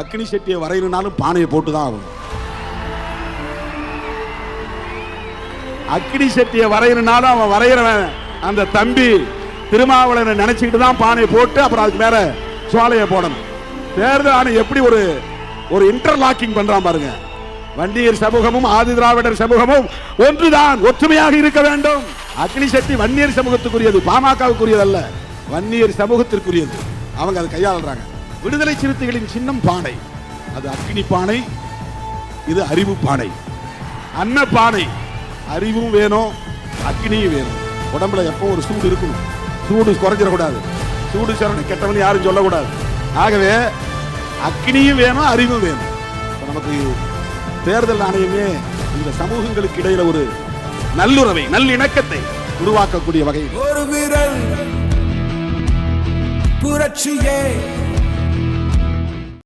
அக்னி செட்டியை வரையணும்னாலும் பானையை போட்டு தான் ஆகும் அக்னி செட்டியை வரையணும்னாலும் அவன் வரைகிறவன் அந்த தம்பி திருமாவளவனை நினைச்சுக்கிட்டு தான் பானையை போட்டு அப்புறம் அதுக்கு மேல சோலையை போடணும். தேர்தல் ஆணையம் எப்படி ஒரு ஒரு இன்டர்லாக்கிங் பண்றான் பாருங்க. வன்னியர் சமூகமும் ஆதி திராவிடர் சமூகமும் ஒன்றுதான் ஒற்றுமையாக இருக்க வேண்டும். அக்னி சக்தி வன்னியர் சமூகத்துக்குரியது பாமகவுக்குரியது அல்ல வன்னியர் சமூகத்திற்குரியது. அவங்க அதை கையாளுறாங்க. விடுதலை சிறுத்தைகளின் சின்னம் பானை. அது அக்னி பானை இது அறிவு பானை. அன்ன பானை அறிவும் வேணும் அக்னியும் வேணும். உடம்புல எப்போ ஒரு சூடு இருக்கணும் சூடு குறைஞ்சிடக்கூடாது. சூடு சரணை கெட்டவன் யாரும் சொல்லக்கூடாது. ஆகவே அக்னியும் வேணும் அறிவும் வேணும். இப்ப நமக்கு தேர்தல் ஆணையமே இந்த சமூகங்களுக்கு இடையில ஒரு நல்லுறவை நல்லிணக்கத்தை உருவாக்கக்கூடிய வகையில். ஒரு விரல் புரட்சியே.